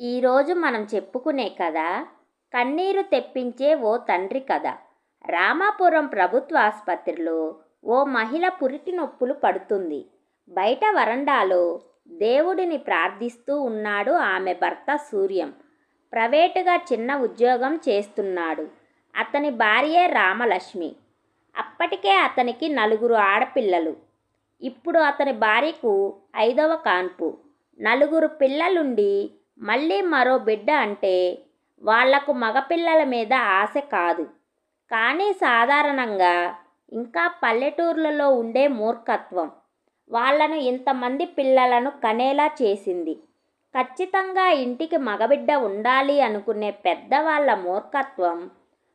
ఈరోజు మనం చెప్పుకునే కథ కన్నీరు తెప్పించే ఓ తండ్రి కథ. రామాపురం ప్రభుత్వ ఆసుపత్రిలో ఓ మహిళ పురిటి నొప్పులు పడుతుంది. బయట వరండాలో దేవుడిని ప్రార్థిస్తూ ఉన్నాడు ఆమె భర్త సూర్యం. ప్రైవేటుగా చిన్న ఉద్యోగం చేస్తున్నాడు. అతని భార్యే రామలక్ష్మి. అప్పటికే అతనికి నలుగురు ఆడపిల్లలు. ఇప్పుడు అతని భార్యకు ఐదవ కాన్పు. నలుగురు పిల్లలుండి మళ్ళీ మరో బిడ్డ అంటే వాళ్ళకు మగపిల్లల మీద ఆశ కాదు. కానీ సాధారణంగా ఇంకా పల్లెటూర్లలో ఉండే మూర్ఖత్వం. వాళ్ళను ఇంతమంది పిల్లలను కనేలా చేసింది. ఖచ్చితంగా ఇంటికి మగబిడ్డ ఉండాలి అనుకునే పెద్దవాళ్ళ మూర్ఖత్వం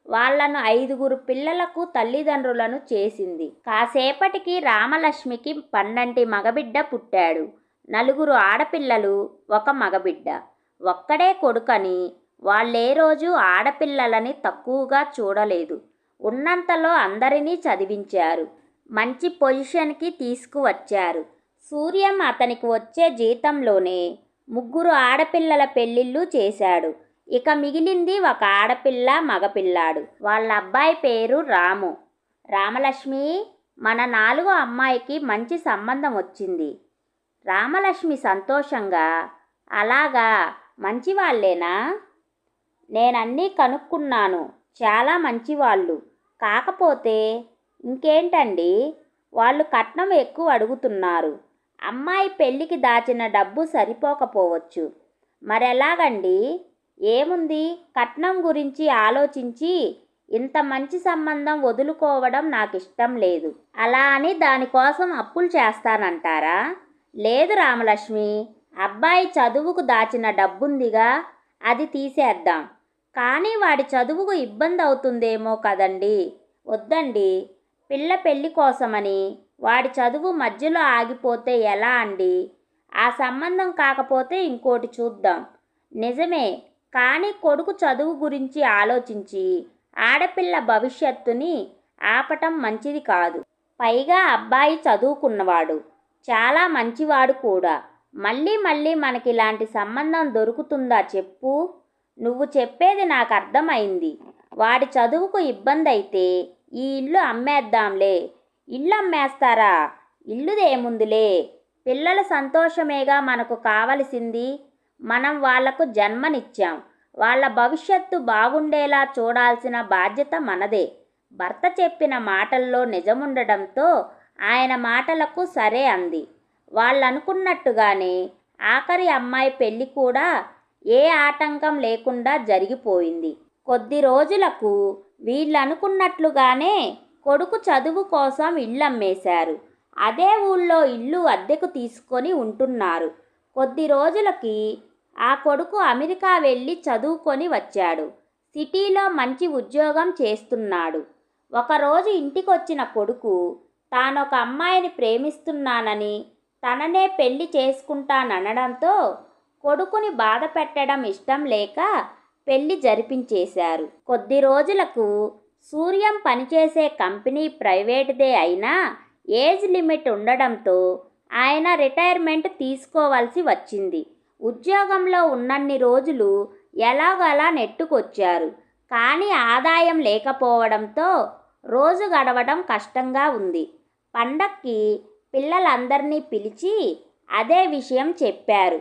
వాళ్ళను ఐదుగురు పిల్లలకు తల్లిదండ్రులను చేసింది. కాసేపటికి రామలక్ష్మికి పన్నంటి మగబిడ్డ పుట్టాడు. నలుగురు ఆడపిల్లలు ఒక మగబిడ్డ. ఒక్కడే కొడుకని వాళ్ళే రోజు ఆడపిల్లలని తక్కువగా చూడలేదు. ఉన్నంతలో అందరినీ చదివించారు. మంచి పొజిషన్కి తీసుకువచ్చారు. సూర్యం అతనికి వచ్చే జీతంలోనే ముగ్గురు ఆడపిల్లల పెళ్ళిళ్ళు చేశాడు. ఇక మిగిలింది ఒక ఆడపిల్ల మగపిల్లాడు. వాళ్ళ అబ్బాయి పేరు రాము. రామలక్ష్మి మన నాలుగో అమ్మాయికి మంచి సంబంధం వచ్చింది. రామలక్ష్మి సంతోషంగా అలాగా మంచివాళ్ళేనా? నేనన్నీ కనుక్కున్నాను. చాలా మంచివాళ్ళు. కాకపోతే ఇంకేంటండి? వాళ్ళు కట్నం ఎక్కువ అడుగుతున్నారు. అమ్మాయి పెళ్ళికి దాచిన డబ్బు సరిపోకపోవచ్చు. మరెలాగండి? ఏముంది? కట్నం గురించి ఆలోచించి ఇంత మంచి సంబంధం వదులుకోవడం నాకు ఇష్టం లేదు. అలా అని దానికోసం అప్పులు చేస్తానంటారా? లేదు రామలక్ష్మి. అబ్బాయి చదువుకు దాచిన డబ్బుందిగా అది తీసేద్దాం. కానీ వాడి చదువుకు ఇబ్బంది అవుతుందేమో కదండి. వద్దండి. పిల్ల పెళ్ళి కోసమని వాడి చదువు మధ్యలో ఆగిపోతే ఎలా అండి? ఆ సంబంధం కాకపోతే ఇంకోటి చూద్దాం. నిజమే కానీ కొడుకు చదువు గురించి ఆలోచించి ఆడపిల్ల భవిష్యత్తుని ఆపటం మంచిది కాదు. పైగా అబ్బాయి చదువుకున్నవాడు చాలా మంచివాడు కూడా. మళ్ళీ మళ్ళీ మనకి ఇలాంటి సంబంధం దొరుకుతుందా చెప్పు? నువ్వు చెప్పేది నాకు అర్థమైంది. వాడి చదువుకు ఇబ్బంది అయితే ఈ ఇల్లు అమ్మేద్దాంలే. ఇల్లు అమ్మేస్తారా? ఇల్లుదేముందిలే పిల్లల సంతోషమేగా మనకు కావలసింది? మనం వాళ్ళకు జన్మనిచ్చాం. వాళ్ళ భవిష్యత్తు బాగుండేలా చూడాల్సిన బాధ్యత మనదే. భర్త చెప్పిన మాటల్లో నిజముండడంతో ఆయన మాటలకు సరే అంది. వాళ్ళనుకున్నట్టుగానే ఆఖరి అమ్మాయి పెళ్ళి కూడా ఏ ఆటంకం లేకుండా జరిగిపోయింది. కొద్ది రోజులకు వీళ్ళనుకున్నట్లుగానే కొడుకు చదువు కోసం ఇల్లు అమ్మేశారు అదే ఊళ్ళో ఇల్లు అద్దెకు తీసుకొని ఉంటున్నారు. కొద్ది రోజులకి ఆ కొడుకు అమెరికా వెళ్ళి చదువుకొని వచ్చాడు. సిటీలో మంచి ఉద్యోగం చేస్తున్నాడు. ఒకరోజు ఇంటికొచ్చిన కొడుకు తానొక అమ్మాయిని ప్రేమిస్తున్నానని తననే పెళ్ళి చేసుకుంటాననడంతో కొడుకుని బాధ పెట్టడం ఇష్టం లేక పెళ్ళి జరిపించేశారు. కొద్ది రోజులకు సూర్యం పనిచేసే కంపెనీ ప్రైవేట్దే అయినా ఏజ్ లిమిట్ ఉండడంతో ఆయన రిటైర్మెంట్ తీసుకోవాల్సి వచ్చింది. ఉద్యోగంలో ఉన్నన్ని రోజులు ఎలాగలా నెట్టుకొచ్చారు. కానీ ఆదాయం లేకపోవడంతో రోజు గడవడం కష్టంగా ఉంది. పండక్కి పిల్లలందరినీ పిలిచి అదే విషయం చెప్పారు.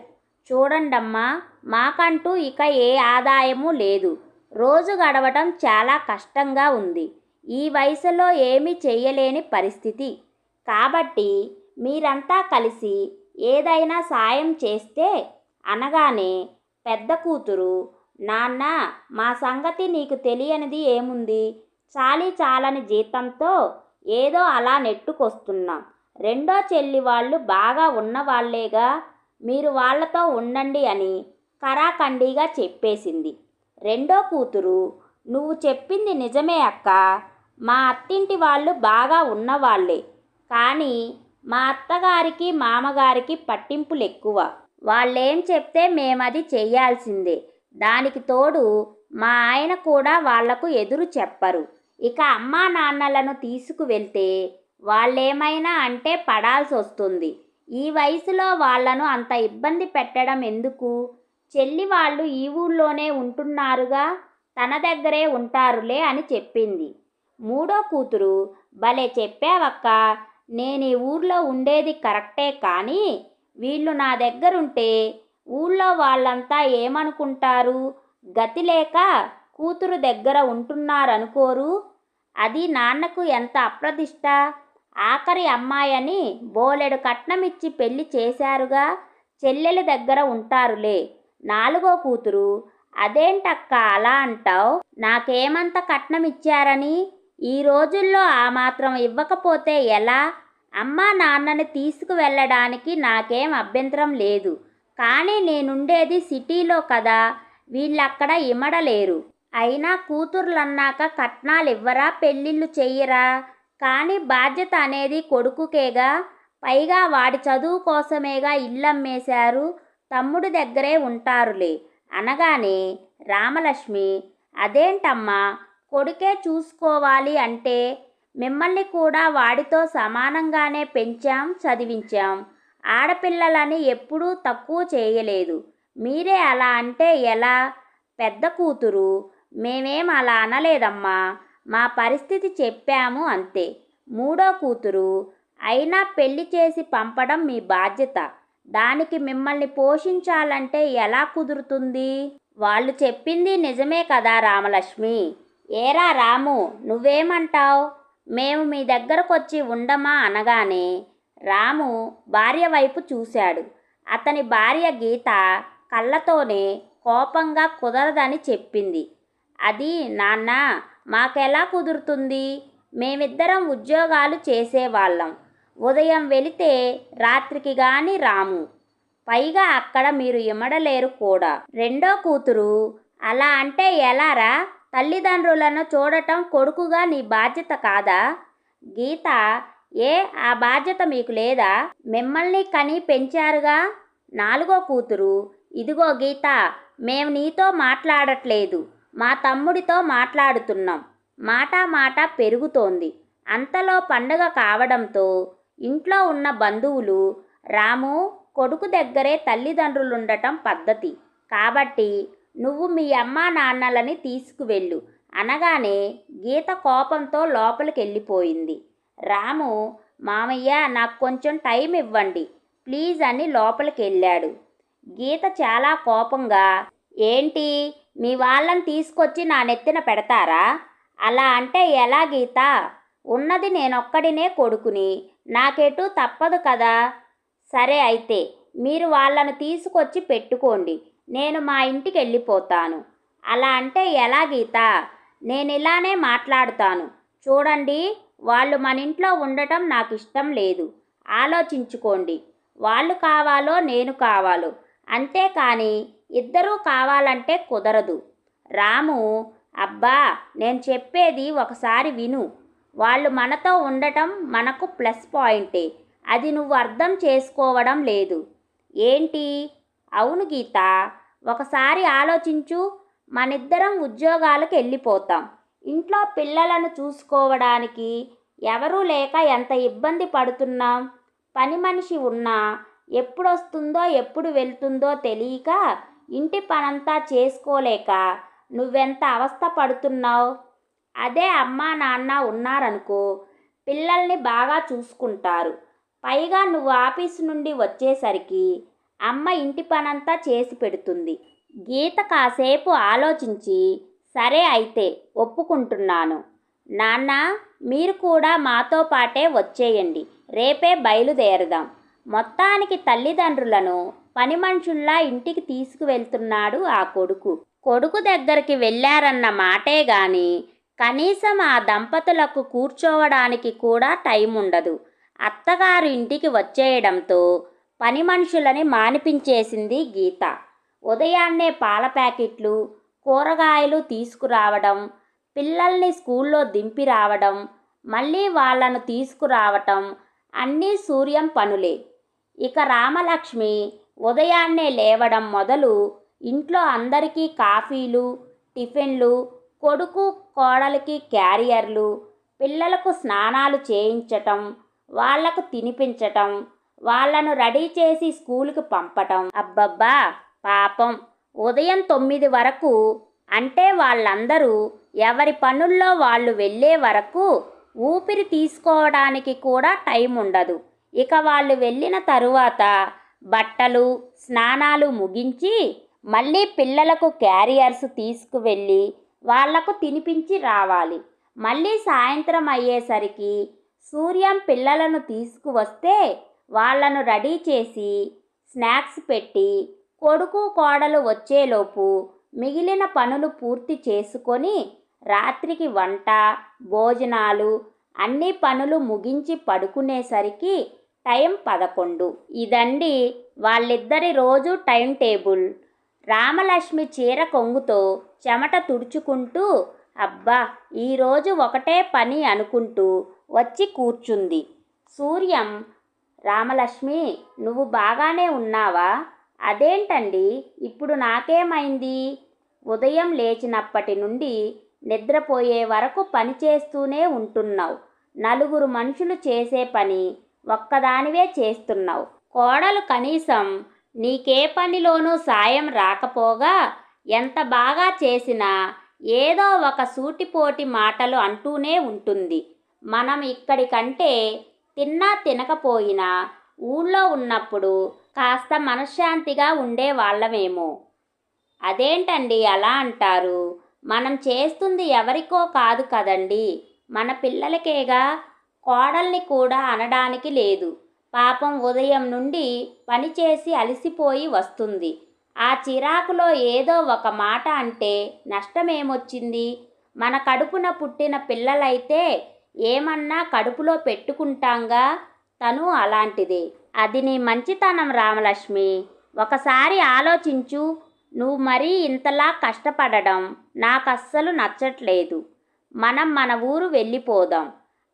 చూడండమ్మా మాకంటూ ఇక ఏ ఆదాయము లేదు. రోజు గడవటం చాలా కష్టంగా ఉంది. ఈ వయసులో ఏమీ చేయలేని పరిస్థితి. కాబట్టి మీరంతా కలిసి ఏదైనా సాయం చేస్తే అనగానే పెద్ద కూతురు నాన్న మా సంగతి నీకు తెలియనిది ఏముంది? చాలీ చాలని జీతంతో ఏదో అలా నెట్టుకొస్తున్నాం. రెండో చెల్లి వాళ్ళు బాగా ఉన్నవాళ్ళేగా మీరు వాళ్ళతో ఉండండి అని కరాఖండిగా చెప్పేసింది. రెండో కూతురు నువ్వు చెప్పింది నిజమే అక్క. మా అత్తింటి వాళ్ళు బాగా ఉన్నవాళ్ళే కానీ మా అత్తగారికి మామగారికి పట్టింపులు ఎక్కువ వాళ్ళేం చెప్తే మేమది చేయాల్సిందే దానికి తోడు మా ఆయన కూడా వాళ్ళకు ఎదురు చెప్పరు. ఇక అమ్మా నాన్నలను తీసుకువెళ్తే వాళ్ళేమైనా అంటే పడాల్సి వస్తుంది ఈ వయసులో వాళ్ళను అంత ఇబ్బంది పెట్టడం ఎందుకు? చెల్లి వాళ్ళు ఈ ఊళ్ళోనే ఉంటున్నారుగా? తన దగ్గరే ఉంటారులే అని చెప్పింది. మూడో కూతురు భలే చెప్పావక్క నేను ఈ ఊర్లో ఉండేది కరెక్టే కానీ వీళ్ళు నా దగ్గరుంటే ఊళ్ళో వాళ్ళంతా ఏమనుకుంటారు? గతి లేక కూతురు దగ్గర ఉంటున్నారనుకోరు? అది నాన్నకు ఎంత అప్రదిష్ట? ఆఖరి అమ్మాయని బోలెడు కట్నమిచ్చి పెళ్ళి చేశారుగా చెల్లెలి దగ్గర ఉంటారులే. నాలుగో కూతురు. అదేంటక్క అలా అంటావు? నాకేమంత కట్నం ఇచ్చారని ఈ రోజుల్లో ఆ మాత్రం ఇవ్వకపోతే ఎలా? అమ్మా నాన్నని తీసుకువెళ్ళడానికి నాకేం అభ్యంతరం లేదు. కానీ నేనుండేది సిటీలో కదా వీళ్ళక్కడ ఇమడలేరు. అయినా కూతుర్లన్నాక కట్నాలు ఇవ్వరా పెళ్ళిళ్ళు చెయ్యరా? కానీ బాధ్యత అనేది కొడుకుకేగా. పైగా వాడి చదువు కోసమేగా ఇల్లమ్మేశారు తమ్ముడు దగ్గరే ఉంటారులే. అనగానే రామలక్ష్మి అదేంటమ్మా కొడుకే చూసుకోవాలి అంటే మిమ్మల్ని కూడా వాడితో సమానంగానే పెంచాం చదివించాం. ఆడపిల్లలని ఎప్పుడూ తక్కువ చేయలేదు. మీరే అలా అంటే ఎలా? పెద్ద కూతురు మేమేం అలా అనలేదమ్మా. మా పరిస్థితి చెప్పాము అంతే. మూడో కూతురు. అయినా పెళ్ళి చేసి పంపడం మీ బాధ్యత. దానికి మిమ్మల్ని పోషించాలంటే ఎలా కుదురుతుంది? వాళ్ళు చెప్పింది నిజమే కదా రామలక్ష్మి. ఏరా రాము నువ్వేమంటావు? మేము మీ దగ్గరకొచ్చి ఉండమా అనగానే రాము భార్య వైపు చూశాడు. అతని భార్య గీత కళ్ళతోనే కోపంగా కుదరదని చెప్పింది. అది నాన్న మాకెలా కుదురుతుంది? మేమిద్దరం ఉద్యోగాలు చేసేవాళ్ళం. ఉదయం వెళితే రాత్రికి గాని రాము. పైగా అక్కడ మీరు ఇమడలేరు కూడా. రెండో కూతురు అలా అంటే ఎలారా? తల్లిదండ్రులను చూడటం కొడుకుగా నీ బాధ్యత కాదా? గీత ఏ ఆ బాధ్యత మీకు లేదా? మిమ్మల్ని కని పెంచారుగా? నాలుగో కూతురు ఇదిగో గీత మేము నీతో మాట్లాడట్లేదు. మా తమ్ముడితో మాట్లాడుతున్నాం. మాట మాట పెరుగుతోంది. అంతలో పండగ కావడంతో ఇంట్లో ఉన్న బంధువులు రాము కొడుకు దగ్గరే తల్లిదండ్రులుండటం పద్ధతి. కాబట్టి నువ్వు మీ అమ్మా నాన్నలని తీసుకువెళ్ళు. అనగానే గీత కోపంతో లోపలికి వెళ్ళిపోయింది రాము మామయ్య నాకు కొంచెం టైం ఇవ్వండి. ప్లీజ్ అని లోపలికి వెళ్ళాడు గీత చాలా కోపంగా ఏంటి మీ వాళ్ళని తీసుకొచ్చి నా నెత్తిన పెడతారా? అలా అంటే ఎలా గీత? ఉన్నది నేనొక్కడినే కొడుకుని. నాకెటు తప్పదు కదా? సరే అయితే మీరు వాళ్ళను తీసుకొచ్చి పెట్టుకోండి. నేను మా ఇంటికి వెళ్ళిపోతాను. అలా అంటే ఎలా గీత? నేను ఇలానే మాట్లాడుతాను. చూడండి వాళ్ళు మన ఇంట్లో ఉండటం నాకు ఇష్టం లేదు. ఆలోచించుకోండి. వాళ్ళు కావాలో నేను కావాలో. అంతేకాని ఇద్దరూ కావాలంటే కుదరదు. రాము అబ్బా నేను చెప్పేది ఒకసారి విను. వాళ్ళు మనతో ఉండటం మనకు ప్లస్ పాయింటే అది నువ్వు అర్థం చేసుకోవడం లేదు. ఏంటి? అవును గీత ఒకసారి ఆలోచించు. మనిద్దరం ఉద్యోగాలకు వెళ్ళిపోతాం. ఇంట్లో పిల్లలను చూసుకోవడానికి ఎవరూ లేక ఎంత ఇబ్బంది పడుతున్నాం? పని మనిషి ఉన్నా ఎప్పుడొస్తుందో ఎప్పుడు వెళ్తుందో తెలియక ఇంటి పనంతా చేసుకోలేక నువ్వెంత అవస్థ పడుతున్నావు? అదే అమ్మా నాన్న ఉన్నారనుకో పిల్లల్ని బాగా చూసుకుంటారు. పైగా నువ్వు ఆఫీస్ నుండి వచ్చేసరికి అమ్మ ఇంటి పనంతా చేసి పెడుతుంది. గీత కాసేపు ఆలోచించి సరే అయితే ఒప్పుకుంటున్నాను. నాన్న మీరు కూడా మాతో పాటే వచ్చేయండి. రేపే బయలుదేరదాం. మొత్తానికి తల్లిదండ్రులను పని మనుషుల్లా ఇంటికి తీసుకువెళ్తున్నాడు ఆ కొడుకు. కొడుకు దగ్గరికి వెళ్ళారన్న మాటే గాని కనీసం ఆ దంపతులకు కూర్చోవడానికి కూడా టైం ఉండదు అత్తగారు ఇంటికి వచ్చేయడంతో పని మనుషులని మానిపించేసింది గీత. ఉదయాన్నే పాల ప్యాకెట్లు కూరగాయలు తీసుకురావడం పిల్లల్ని స్కూల్లో దింపి రావడం మళ్ళీ వాళ్ళను తీసుకురావటం అన్నీ సూర్యం పనులే. ఇక రామలక్ష్మి ఉదయాన్నే లేవడం మొదలు ఇంట్లో అందరికీ కాఫీలు టిఫిన్లు కొడుకు కోడలికి క్యారియర్లు పిల్లలకు స్నానాలు చేయించటం వాళ్ళకు తినిపించటం వాళ్ళను రెడీ చేసి స్కూలుకి పంపటం. అబ్బబ్బా! పాపం! ఉదయం తొమ్మిది వరకు అంటే వాళ్ళందరూ ఎవరి పనుల్లో వాళ్ళు వెళ్ళే వరకు ఊపిరి తీసుకోవడానికి కూడా టైం ఉండదు ఇక వాళ్ళు వెళ్ళిన తరువాత బట్టలు స్నానాలు ముగించి మళ్ళీ పిల్లలకు క్యారియర్స్ తీసుకువెళ్ళి వాళ్ళకు తినిపించి రావాలి. మళ్ళీ సాయంత్రం అయ్యేసరికి సూర్యం పిల్లలను తీసుకువస్తే వాళ్ళను రెడీ చేసి స్నాక్స్ పెట్టి కొడుకు కోడలు వచ్చేలోపు మిగిలిన పనులు పూర్తి చేసుకొని రాత్రికి వంట భోజనాలు అన్ని పనులు ముగించి పడుకునేసరికి టైం పదకొండు. ఇదండి వాళ్ళిద్దరి రోజు టైం టేబుల్. రామలక్ష్మి చీర కొంగుతో చెమట తుడుచుకుంటూ అబ్బా ఈరోజు ఒకటే పని అనుకుంటూ వచ్చి కూర్చుంది. సూర్యం రామలక్ష్మి నువ్వు బాగానే ఉన్నావా? అదేంటండి ఇప్పుడు నాకేమైంది? ఉదయం లేచినప్పటి నుండి నిద్రపోయే వరకు పని చేస్తూనే ఉంటున్నావు. నలుగురు మనుషులు చేసే పని ఒక్కదానివే చేస్తున్నావు. కోడలు కనీసం నీకే పనిలోనూ సాయం రాకపోగా ఎంత బాగా చేసినా ఏదో ఒక సూటిపోటి మాటలు అంటూనే ఉంటుంది. మనం ఇక్కడికంటే తిన్నా తినకపోయినా ఊళ్ళో ఉన్నప్పుడు కాస్త మనశ్శాంతిగా ఉండే వాళ్ళమేమో అదేంటండి అలా అంటారు? మనం చేస్తుంది ఎవరికో కాదు కదండి. మన పిల్లలకేగా కోడల్ని కూడా అనడానికి లేదు. పాపం ఉదయం నుండి పనిచేసి అలసిపోయి వస్తుంది. ఆ చిరాకులో ఏదో ఒక మాట అంటే నష్టమేమొచ్చింది? మన కడుపున పుట్టిన పిల్లలైతే ఏమన్నా కడుపులో పెట్టుకుంటాంగా? తను అలాంటిదే. అది నీ మంచితనం రామలక్ష్మి. ఒకసారి ఆలోచించు. నువ్వు మరీ ఇంతలా కష్టపడడం నాకు అస్సలు నచ్చట్లేదు. మనం మన ఊరు వెళ్ళిపోదాం.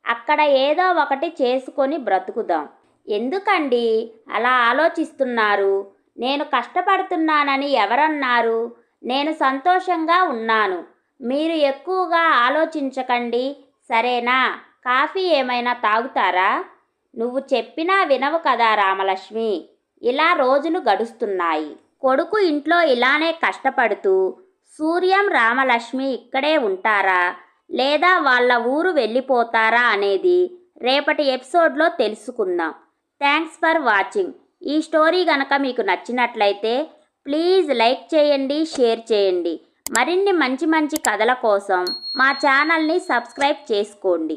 అక్కడ ఏదో ఒకటి చేసుకొని బ్రతుకుదాం. ఎందుకండి? అలా ఆలోచిస్తున్నారు. నేను కష్టపడుతున్నానని ఎవరన్నారు? నేను సంతోషంగా ఉన్నాను. మీరు ఎక్కువగా ఆలోచించకండి. సరేనా? కాఫీ ఏమైనా తాగుతారా? నువ్వు చెప్పినా వినవు కదా రామలక్ష్మి. ఇలా రోజులు గడుస్తున్నాయి. కొడుకు ఇంట్లో ఇలానే కష్టపడుతూ సూర్యం రామలక్ష్మి ఇక్కడే ఉంటారా? లేదా వాళ్ళ ఊరు వెళ్ళిపోతారా అనేది రేపటి ఎపిసోడ్లో తెలుసుకుందాం. Thanks for watching. ఈ స్టోరీ గనక మీకు నచ్చినట్లయితే ప్లీజ్ లైక్ చేయండి షేర్ చేయండి. మరిన్ని మంచి మంచి కథల కోసం మా ఛానల్ని సబ్స్క్రైబ్ చేసుకోండి.